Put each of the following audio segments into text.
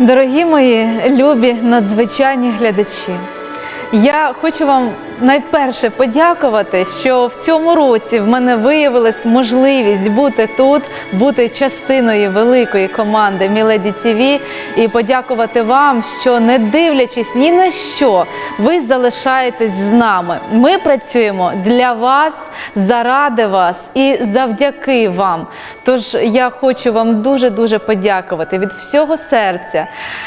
Дорогі мої любі надзвичайні глядачі, я хочу вам найперше подякувати, що в цьому році в мене виявилась можливість бути тут, бути частиною великої команди Міледі ТВ і подякувати вам, що не дивлячись ні на що, ви залишаєтесь з нами. Ми працюємо для вас, заради вас і завдяки вам. Тож я хочу вам дуже дуже подякувати від всього серця,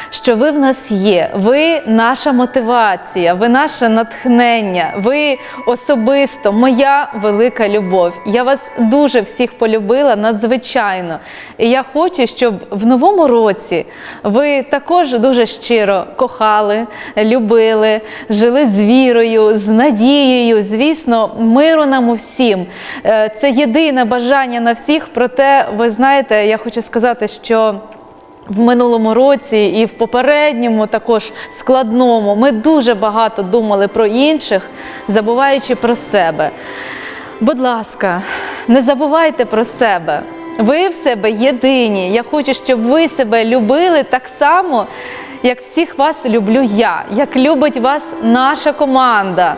що ви в нас є. Ви наша мотивація, ви наше натхнення, ви особисто моя велика любов. Я вас дуже всіх полюбила надзвичайно. І я хочу, щоб в новому році ви також дуже щиро кохали, любили, жили з вірою, з надією. Звісно, миру нам усім. Е, Це єдине бажання на всіх. Проте, ви знаєте, я хочу сказати, що. В минулому році і в попередньому, також складному, ми дуже багато думали про інших, забуваючи про себе. Будь ласка, не забувайте про себе. Ви в себе єдині. Я хочу, щоб ви себе любили так само, як всіх вас люблю я, як любить вас наша команда.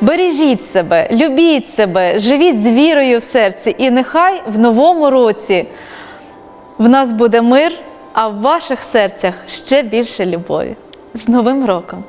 Бережіть себе, любіть себе, живіть з вірою в серці, і нехай в новому році в нас буде мир, а в ваших серцях ще більше любові. З Новим роком!